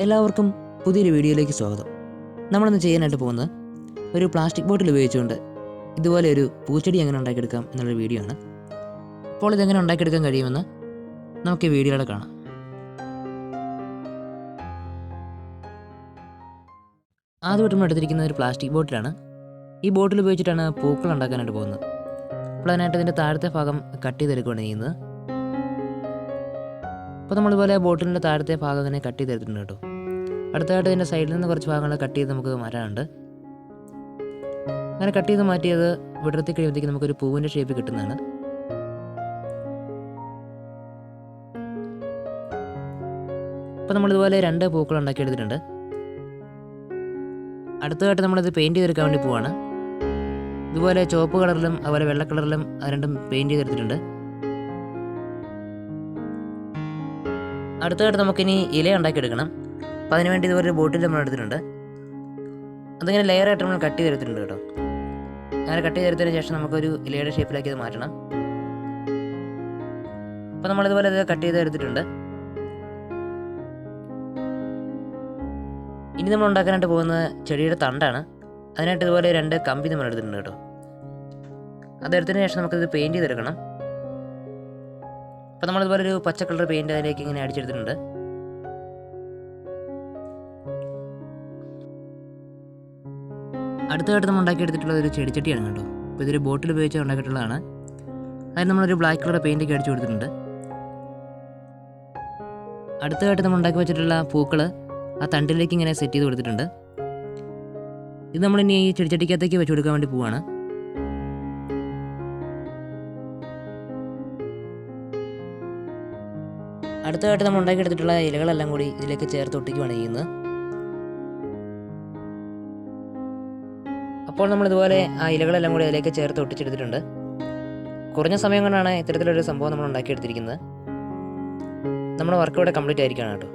എല്ലാവർക്കും പുതിയൊരു വീഡിയോയിലേക്ക് സ്വാഗതം. നമ്മളിന്ന് ചെയ്യാനായിട്ട് പോകുന്നത് ഒരു പ്ലാസ്റ്റിക് ബോട്ടിൽ ഉപയോഗിച്ചുകൊണ്ട് ഇതുപോലെ ഒരു പൂച്ചെടി എങ്ങനെ ഉണ്ടാക്കിയെടുക്കാം എന്നുള്ളൊരു വീഡിയോ ആണ്. അപ്പോൾ ഇതെങ്ങനെ ഉണ്ടാക്കിയെടുക്കാൻ കഴിയുമെന്ന് നമുക്ക് ഈ വീഡിയോയുടെ കാണാം. ആദ്യമായിട്ട് നമ്മൾ എടുത്തിരിക്കുന്ന ഒരു പ്ലാസ്റ്റിക് ബോട്ടിലാണ്. ഈ ബോട്ടിൽ ഉപയോഗിച്ചിട്ടാണ് പൂക്കൾ ഉണ്ടാക്കാനായിട്ട് പോകുന്നത്. അപ്പോൾ അതിനായിട്ട് ഇതിന്റെ താഴത്തെ ഭാഗം കട്ട് ചെയ്തെടുക്കുകയാണ് ചെയ്യുന്നത്. അപ്പോൾ നമ്മളിതുപോലെ ബോട്ടിലിന്റെ താഴത്തെ ഭാഗം ഇങ്ങനെ കട്ട് ചെയ്തെടുത്തിട്ടുണ്ട് കേട്ടോ. അടുത്തതായിട്ട് ഇതിന്റെ സൈഡിൽ നിന്ന് കുറച്ച് ഭാഗങ്ങൾ കട്ട് ചെയ്ത് നമുക്ക് മാറ്റാനുണ്ട്. അങ്ങനെ കട്ട് ചെയ്ത് മാറ്റിയത് വിടർത്തി കഴിയുമ്പോഴത്തേക്ക് നമുക്കൊരു പൂവിന്റെ ഷേപ്പ് കിട്ടുന്നതാണ്. അപ്പോൾ നമ്മളിതുപോലെ രണ്ട് പൂക്കൾ ഉണ്ടാക്കി എടുത്തിട്ടുണ്ട്. അടുത്തതായിട്ട് നമ്മളിത് പെയിന്റ് ചെയ്തെടുക്കാൻ വേണ്ടി പോവാണ്. ഇതുപോലെ ചുവപ്പ് കളറിലും അതുപോലെ വെള്ള കളറിലും രണ്ടും പെയിന്റ് ചെയ്തെടുത്തിട്ടുണ്ട്. അടുത്തതായിട്ട് നമുക്കിനി ഇല ഉണ്ടാക്കിയെടുക്കണം. അപ്പോൾ അതിന് വേണ്ടി ഇതുപോലെ ഒരു ബോട്ടിൽ നമ്മൾ എടുത്തിട്ടുണ്ട്. അതിങ്ങനെ ലെയറായിട്ട് നമ്മൾ കട്ട് ചെയ്തെടുത്തിട്ടുണ്ട് കേട്ടോ. അങ്ങനെ കട്ട് ചെയ്തെടുത്തതിന് ശേഷം നമുക്കൊരു ഇലയുടെ ഷേപ്പിലാക്കി ഇത് മാറ്റണം. അപ്പോൾ നമ്മളിതുപോലെ ഇത് കട്ട് ചെയ്ത് എടുത്തിട്ടുണ്ട് ഇനി നമ്മൾ ഉണ്ടാക്കാനായിട്ട് പോകുന്നത് ചെടിയുടെ തണ്ടാണ്. അതിനായിട്ട് ഇതുപോലെ രണ്ട് കമ്പി നമ്മൾ എടുത്തിട്ടുണ്ട് കേട്ടോ. അതെടുത്തതിന് ശേഷം നമുക്കിത് പെയിന്റ് ചെയ്തെടുക്കണം. അപ്പോൾ നമ്മളിതുപോലെ ഒരു പച്ച കളർ പെയിന്റ് അതിലേക്ക് ഇങ്ങനെ അടിച്ചെടുത്തിട്ടുണ്ട്. അടുത്തതായിട്ട് നമ്മൾ ഉണ്ടാക്കിയെടുത്തിട്ടുള്ള ഒരു ചെടിച്ചട്ടിയാണ് കേട്ടോ. അപ്പോൾ ഇതൊരു ബോട്ടിൽ ഉപയോഗിച്ച് ഉണ്ടാക്കിയിട്ടുള്ളതാണ്. അതിന് നമ്മളൊരു ബ്ലാക്ക് കളർ പെയിന്റൊക്കെ അടിച്ചു കൊടുത്തിട്ടുണ്ട്. അടുത്തതായിട്ട് നമ്മൾ ഉണ്ടാക്കി വെച്ചിട്ടുള്ള പൂക്കൾ ആ തണ്ടിലേക്ക് ഇങ്ങനെ സെറ്റ് ചെയ്ത് കൊടുത്തിട്ടുണ്ട്. ഇത് നമ്മളിനി ഈ ചെടിച്ചട്ടിക്കകത്തേക്ക് വെച്ച് കൊടുക്കാൻ വേണ്ടി പോവാണ്. അടുത്തതായിട്ട് നമ്മൾ ഉണ്ടാക്കിയെടുത്തിട്ടുള്ള ഇലകളെല്ലാം കൂടി ഇതിലേക്ക് ചേർത്ത് ഒട്ടിക്കുകയാണ് ചെയ്യുന്നത്. അപ്പോൾ നമ്മൾ ഇതുപോലെ ആ ഇലകളെല്ലാം കൂടി അതിലേക്ക് ചേർത്ത് ഒട്ടിച്ചെടുത്തിട്ടുണ്ട്. കുറഞ്ഞ സമയം കൊണ്ടാണ് ഇത്തരത്തിലൊരു സംഭവം നമ്മൾ ഉണ്ടാക്കിയെടുത്തിരിക്കുന്നത്. നമ്മുടെ വർക്ക് ഇവിടെ കംപ്ലീറ്റ് ആയിരിക്കുകയാണ് കേട്ടോ.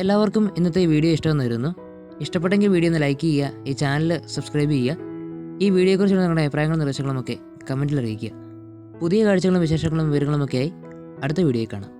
എല്ലാവർക്കും ഇന്നത്തെ വീഡിയോ ഇഷ്ടമെന്ന് വരുന്നു ഇഷ്ടപ്പെട്ടെങ്കിൽ വീഡിയോ ഒന്ന് ലൈക്ക് ചെയ്യുക ഈ ചാനൽ സബ്സ്ക്രൈബ് ചെയ്യുക. ഈ വീഡിയോയെക്കുറിച്ചുള്ള നിങ്ങളുടെ അഭിപ്രായങ്ങളും നിർദ്ദേശങ്ങളുമൊക്കെ കമന്റിൽ അറിയിക്കുക. പുതിയ കാഴ്ചകളും വിശേഷങ്ങളും വിവരങ്ങളുമൊക്കെയായി അടുത്ത വീഡിയോയിൽ കാണാം.